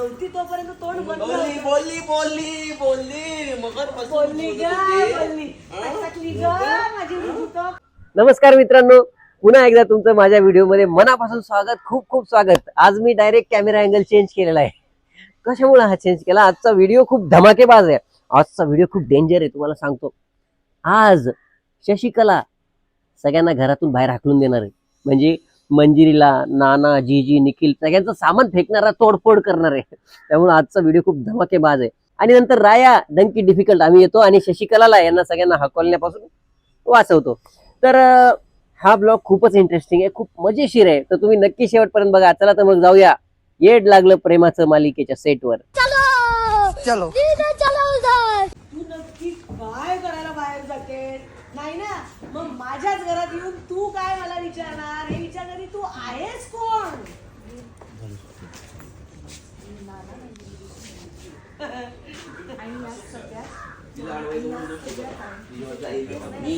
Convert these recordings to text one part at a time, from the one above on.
नव्हती तोपर्यंत तोंड बंद बोलली होतं. बोलली बोलली बोलली. मगर बोलली ग बोलली. अटकली ग माझी भूत नमस्कार मित्रांनो पुन्हा एकदा तुमचं माझ्या व्हिडिओमध्ये मनापासून स्वागत खूप खूप स्वागत. आज मी डायरेक्ट कॅमेरा अँगल चेंज केलेला आहे. कशामुळे हा चेंज केला? आजचा व्हिडिओ खूप धमाकेबाज आहे. आजचा व्हिडिओ खूप डेंजर आहे तुम्हाला सांगतो. आज शशिकला सगळ्यांना घरातून बाहेर हाकलून देणार आहे. म्हणजे मंजिरीला नाना जीजी निखिल सगळ्यांचं सामान फेकणारा तोडफोड करणार. आहे त्यामुळे आजचा व्हिडिओ खूप धमाकेबाज आहे. आणि नंतर राया डंकी डिफिकल्ट आम्ही येतो आणि शशिकलाला यांना सगळ्यांना हकलण्यापासून वाचवतो. तर हा ब्लॉग खूपच इंटरेस्टिंग आहे खूप मजेशीर आहे. तर तुम्ही नक्की शेवटपर्यंत बघा. चला तर मग जाऊया. येड लागलं प्रेमाचं मालिकेच्या सेटवर चलो! तू नक्की काय करायला बाहेर जाते नाही ना? मग माझ्याच घरात येऊन तू काय मला विचारणार हे विचारणारी तू आहेस कोण आणि या सगळ्यात मी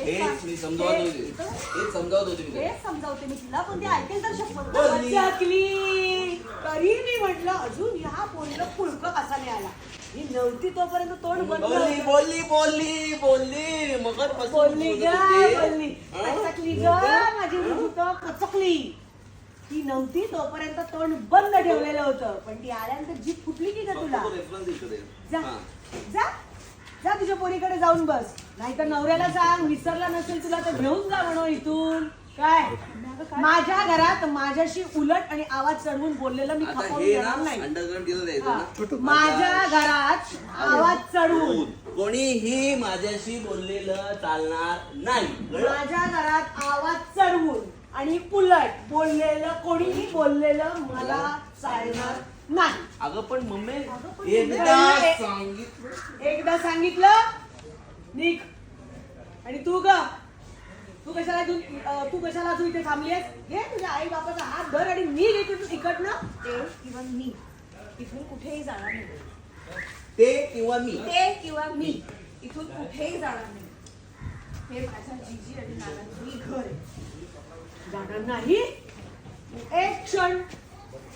हेच मी समजावत. हे- होते हेच समजावत होते मी हेच समजावते मी तुला पण ते ऐकेल? तर. चकली तरी मी म्हटलं अजून ह्या पोरीला फुलक कसा नाही आला ही नव्हती तोपर्यंत तोंड बंद बोलली. बोलली बोलली बोलली मगर बोलली ग बोलली. कचकली ग माझी कचकली? ती नव्हती तोपर्यंत तोंड बंद ठेवलेलं होतं. पण ती आल्यानंतर जीप फुटली की ग तुला? जा जा जा तुझ्या पोरीकडे जाऊन बस. नाहीतर नवऱ्याला सांग विसरला नसेल तुला तर घेऊन जा म्हणून इथून. काय? माझ्या घरात माझ्याशी उलट आणि आवाज चढवून बोललेलं मी आता खपवून हे ना देणार नाही. अंडरग्राऊंड दिलं द्यायचं हा. ना माझ्या घरात आवाज चढवून. कोणीही माझ्याशी बोललेलं चालणार नाही? माझ्या घरात आवाज चढवून आणि उलट बोललेलं कोणीही बोललेलं मला चालणार नाही. अगं पण मम्मी एकदा मम्मी- सांगितलं एकदा सांगितलं? निक आणि तू ग. तू कशाला तू अं, तू कशाला तू इथे थांबलीस घे तुझ्या आई बापाचा हात धर आणि मी घे तिथून तिकडनं ते किंवा मी. इथून कुठेही जाणार नाही. ते किंवा मी. ते किंवा मी. इथून कुठेही जाणार नाही. हे माझ्या जीजी आणि नानांची घर आहे. जाणार नाही. एक क्षण.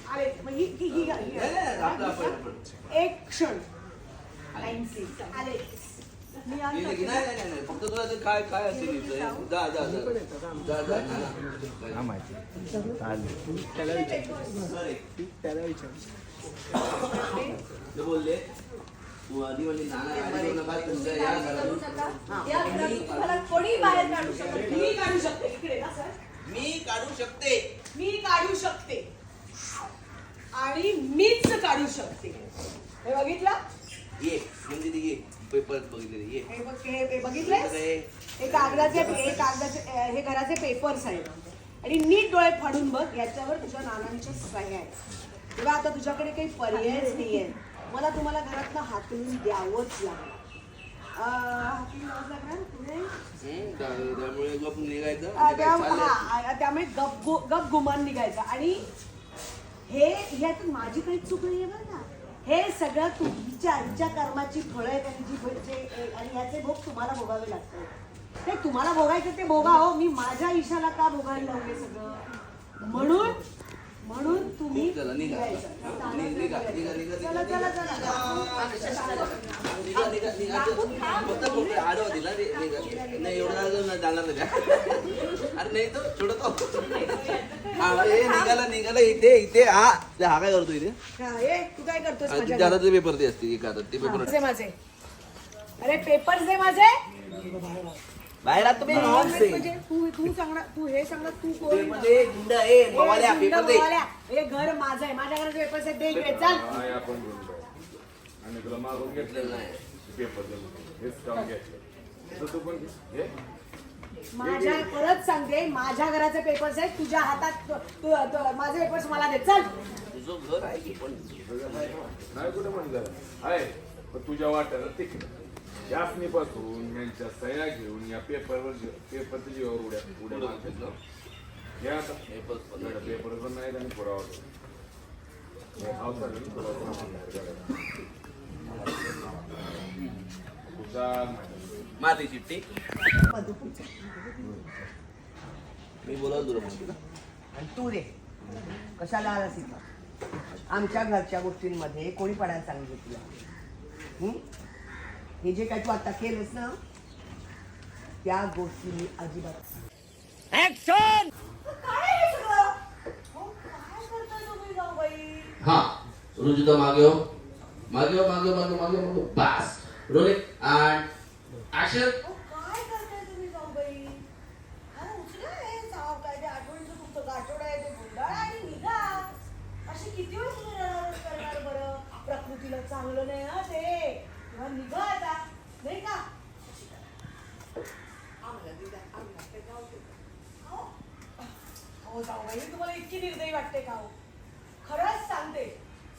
आले मग ही ही ही गाडी नाही, नाही, आपलं, आपण, आपण. एक क्षण आले. मी आज गेले की नाही नाही, नाही नाही. फक्त तुला ते काय काय असेल इथं. जा जा जा. जा जा जा, जा. अरे, ते बोलले तू आधी म्हणजे नाना नका तुमच्या या घरातून या घरातून तुम्हाला कोणी बाहेर काढू शकत मी काढू शकते इकडे ना सर? मी काढू शकते. मी काढू शकते. आणि मीच काढू शकते. हे बघितलं? ये म्हणजे ते ये. पेपर बघितले हे बघ हे हे हे कागदाचे हे कागदाचे हे घराचे पेपर्स आहेत. आणि नीट डोळे फाडून बघ याच्यावर तुझ्या नानांच्या सह्या आहेत. तेव्हा आता तुझ्याकडे काही पर्यायच नाहीये. मला तुम्हाला घरातनं हाकलून द्यावंच लागणार. अं, हाकलून द्यावंच लागणार? पुढे? हम्म, त्या- त्यामुळे गप निघायचं म्हणजे त्या- चाललंय? हा, त्यामुळे गप गु- गप गुमान निघायचं. आणि हे ह्यातून माझी काही चूक नाहीये बरं का? हे सगळं तुमच्या आईच्या कर्माची फळं आहेत आणि जी जे आणि याचे भोग तुम्हाला भोगावे लागतात. ते तुम्हाला भोगायचं ते भोगा हो. मी माझ्या ईशाला का भोगायला लावले सगळं? म्हणून म्हणून खूप झालं, निघा. निघायचं. नि- निघा, निघा, निघा, चला चला चला. निघा, निघा, निघा. फक्त फक्त आडवा दिला रे, निघा. नाही एवढा अजून जाणार नाही अरे नाही तो छोडतो निघाला निघाला. इथे इथे. हा हा काय करतो इथे? तू काय ते पेपर ते असते एक हातात ते पेपर माझे माझे. अरे पेपर दे माझे. म्हणजे म्हणजे तू तू सांगणार तू हे सांगणार तू कोण म्हणजे गुंड ए बवाल्या ए, पेपर दे. बवाल्या. हे घर माझं आहे. माझ्या घराचे पेपर दे इकडे चल. आपण आणि तुला मागून नाही. पेपर हेच काम घेतलं. तर तू पण घे. माझ्या परत सांगते माझ्या घराचे पेपर्स आहेत तुझ्या हातात तू- तू- तू- माझे पेपर्स मला दे. चल. तुझं घर आहे की पण? नाही कुठं म्हणलं आहे. पण तुझ्या वाट्याला तिकडं. यासनीपासून यांच्या सह्या घेऊन या पेपरवर पेपरच्या जीवावर उड्या उड्या मारतात आता पेपर पेपर पण नाहीत आणि पुरावा नाही मारली चिठ्ठी मी बोलावलं तुला आणि तू रे कशाला आलास इथं आमच्या घरच्या गोष्टींमध्ये कोणी पडायला सांगितलं तुला हं? जे काही तू आता केलंस ना त्या गोष्टी मी अजिबात काय हे काय? हा रुजुता मागे हो मागे हो मागे हो, मागे हो, मागे हो, मागे हो. बस रोलिंग अँड ऍक्शन काय हे काय किती वेळ तुम्ही करणार बरं? प्रकृतीला चांगलं नाही ना ते तेव्हा निघा आता नाही का? आम्हाला ते जाऊ तुम्हाला इतकी निर्दयी वाटते का हो? खरंच सांगते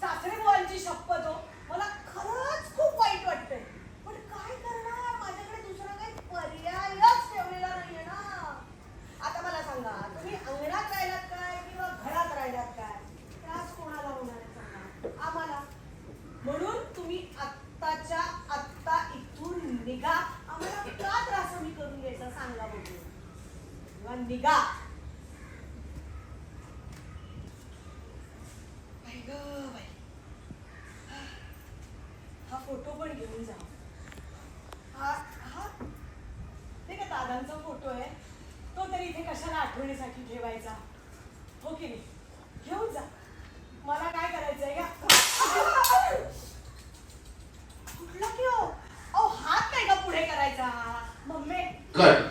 सासरे बुवांची शपथ हो मला खरंच खूप वाईट वाटतंय पण काय करणार माझ्याकडे दुसरा काही पर्यायच ठेवलेला नाहीये ना आता मला सांगा तुम्ही अंगणात राहिलात काय किंवा घरात राहिलात काय त्रास कोणाला होणार आहे सांगा आम्हाला म्हणून तुम्ही आत्ताच्या आत्ता इथून निघा आम्हाला का त्रास कमी करून घ्यायचा सांगा बघू किंवा निघा बाई गं बाई. हा फोटो पण घेऊन जा. हा हा. ते का दादांचा फोटो आहे. तो तरी इथे कशाला आठवणीसाठी ठेवायचा? हो की नाही? घेऊन जा. मला काय करायचंय का कुठला की हो? अहो हात काय का पुढे करायचा? मम्मी. कट.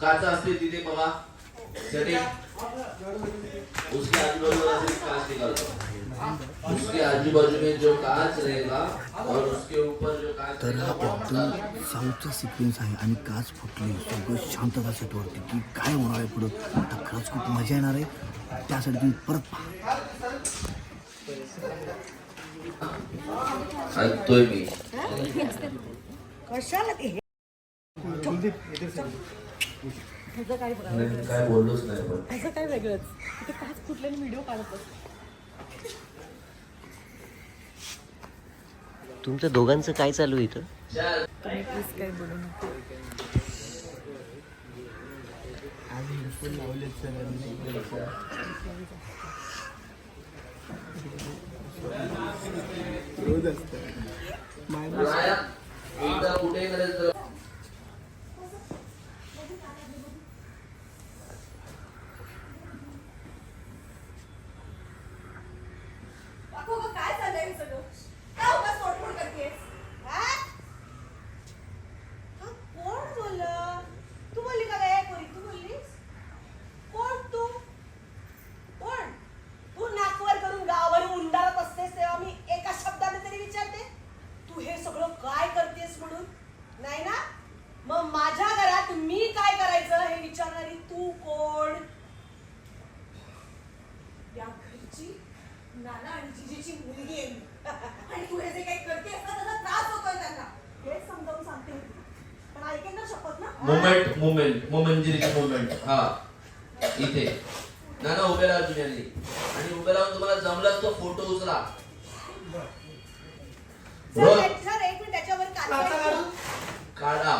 काचा असते तिथे बघा सेटिंग उसके आजू बाजू वाला से कांच निकाल दो। उसके आजू बाजू में जो कांच रहेगा और उसके ऊपर जो कांच तर हा एकदम साऊथचा सिक्वेन्स आहे आणि काच फुटली. सगळं शांतता सेटवरती की काय होणार आहे पुढं? आता खरंच खूप मजा येणार आहे. त्यासाठी तुम्ही परत पहा. ऐकतोय मी. कशाला ते काय बोललोच नाही पण. काय वेगळंच? ते काच कुठल्याने व्हिडिओ काढत असतो तुमच्या दोघांचं काय चालू आहे इथं? एकदा कुठे करायचं तर अगो गं, काय चाललंय हे सगळं काय उगाच तोडफोड करतेस? हा? हा, कोण बोललं तू बोलली का रे पोरी तू बोललीस कोण तू कोण तू नाकवर करून गावावर उंडारत असतेस तेव्हा मी एका शब्दाने तरी विचारते तू हे सगळं काय करतेस म्हणून नाही ना मग माझ्या घरात मी काय करायचं हे विचारणारी तू कोण त्या घरची नाना आणि जिजीची मुलगी आहे मी. आणि तू हे जे काही करतेस ना त्याचा त्रास होतोय त्यांना हे समजावून सांगते मी तुला. पण ऐकेन ना शपथ ना मुवमेंट मोमेंजिरीची मुवमेंट हा. इथे. ना ना उभे राहा तुम्ही. आणि. उभे राहून तुम्हाला जमलाच तो फोटो उचला. सर रोल एक- सर एक मिनिट त्याच्यावर काढ. काढा.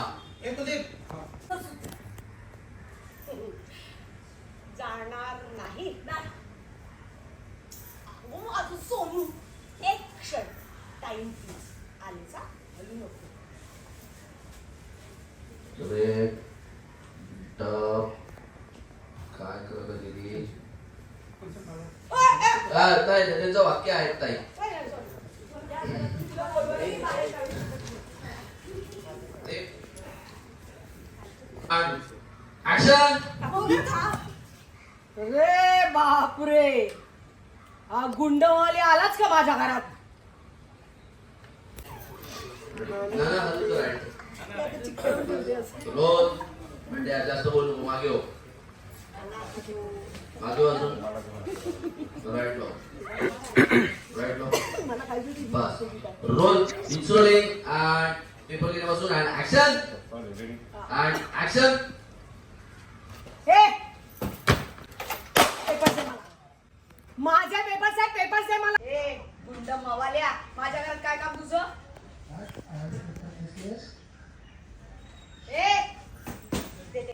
जाणार नाही. सोनू. एक क्षण. टाइम प्लीज आलेचा. हलू नको रेड टप काय करत दिली ओय, ए, हा, ताई त्यांचं वाक्य आहे ताई. रे बापरे. हा गुंडवाले आलाच का माझ्या घरात? म्हणजे जास्त बोलू मागे हो. हो अजून. राईट लो राईट लो बस. रोल इन्सुलिंग अँड पेपर घेण्यापासून and action and action hey! Paper दे मला. माझे पेपर्स आहेत पेपर्स दे मला. हे गुंड मवाल्या. माझ्या घरात काय काम तुझं ए दे दे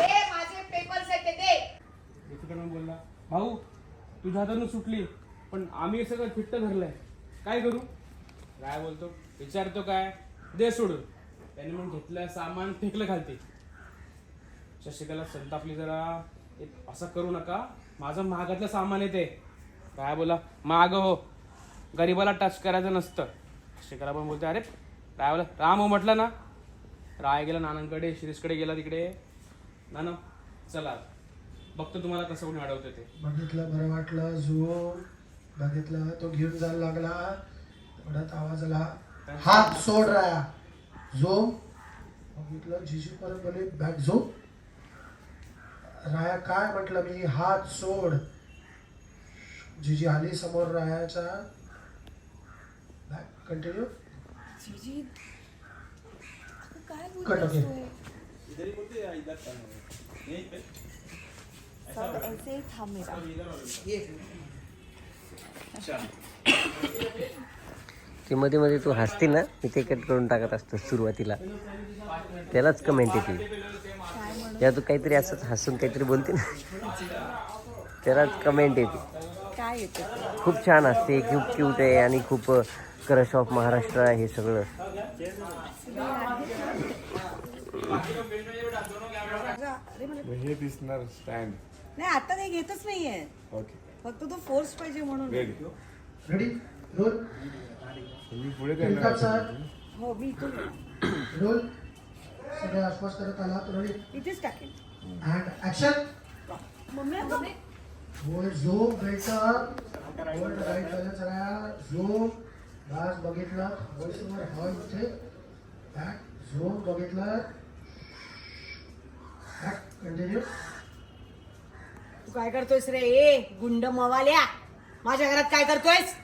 ए माझे पेपर्स आहेत ते दे बोलला भाऊ तुझ्या हातातून सुटली पण आम्ही सगळं फिट्ट धरलंय. काय करू? काय बोलतो? विचारतो काय? दे सोडून. त्याने मग घेतलं सामान फेकलं खालती शशिकाला संतापली जरा. असं करू नका. माझं महागातलं सामान येते काय बोला? माग हो. गरीबाला टच करायचं नसतं. शशिकाला पण बोलते अरे काय बोला? राम हो म्हटलं ना. राय गेला नानांकडे शिरीषकडे गेला तिकडे. नाना चला. बघतो तुम्हाला कसं कोणी अडवतं ते. बघितलं बरं वाटलं. जो बघितलं तो घेऊन जायला लागला. थोड्यात आवाज आला हात सोड राया. जो बघितलं जिजू परत बोले बॅग झो राया काय म्हटलं मी? हात सोड. जिजी आली समोर रायाच्या. Bag continue. Cut okay. ते मध्ये मध्ये तू हसते ना मी ते कट करून टाकत असतो सुरुवातीला. त्यालाच कमेंट येते. या तू काहीतरी असंच हसून काहीतरी बोलते ना त्यालाच कमेंट येते. काय येतं खूप छान असते खूप क्यूट आहे आणि खूप क्रश ऑफ महाराष्ट्र आहे हे सगळं. हे दिसणार स्टँड नाही आता ते घेतच नाहीये. ओके फक्त तो फोर्स पाहिजे म्हणून. रेडी रेडी रोल तुम्ही पुढे हो मी इथून. रोल सगळे आसपास करत आला रेडी इथेच टाकेल action mummy zoom better right बघितलं. वॉइसवर हवा इथे. बॅक झूम बघितलं. बॅक कंटिन्यू तू काय करतोयस रे? ए गुंड मवाल्या. माझ्या घरात काय करतोयस?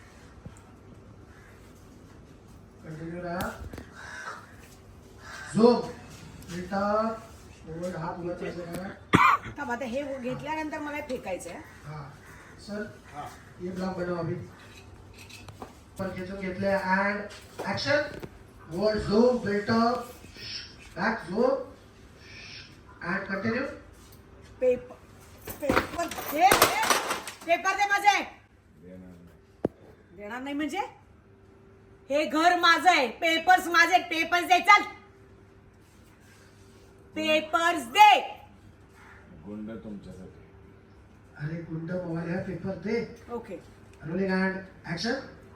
कंटिन्यू राहा. हात थांब आता हे घेतल्यानंतर मला फेकायचंय हाँ. सर ये ब्लॉक बनाओ अभी. पर खेचून घेतले and action word zoom built up back zoom and continue paper paper दे दे. पेपर दे माझे. देणार नाही म्हणजे? हे घर माझं आहे. पेपर्स माझे पेपर्स दे चल. पेपर्स दे. गुंड तुमच्यासाठी. अरे गुंड मोबाईल पेपर दे. ओके रोलिंग अँड ऍक्शन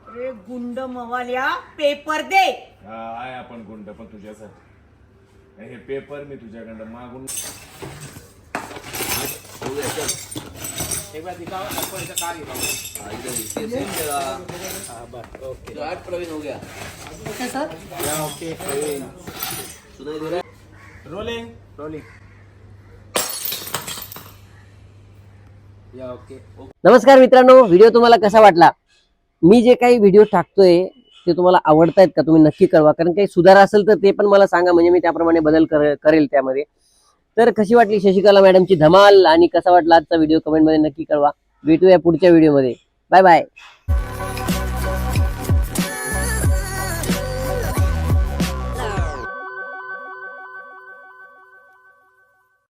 अरे गुंड मवाल्या पेपर दे. हा आहे आपण गुंड पण तुझ्यासाठी. हे पेपर मी तुझ्याकडं मागून आठ प्रवीण हो गया ओके सुनाई दे रहा है रोलिंग रोलिंग नमस्कार मित्रांनो व्हिडिओ तुम्हाला कसा वाटला? मी जे काही व्हिडिओ टाकतोय ते तुम्हाला आवडतायत का तुम्ही नक्की कळवा. कारण काही सुधार असेल तर ते पण मला सांगा म्हणजे मी त्याप्रमाणे बदल करेल त्यामध्ये. तर कशी वाटली शशिकला मॅडमची धमाल आणि कसा वाटला आजचा व्हिडिओ कमेंटमध्ये नक्की कळवा. भेटूया पुढच्या व्हिडिओमध्ये बाय बाय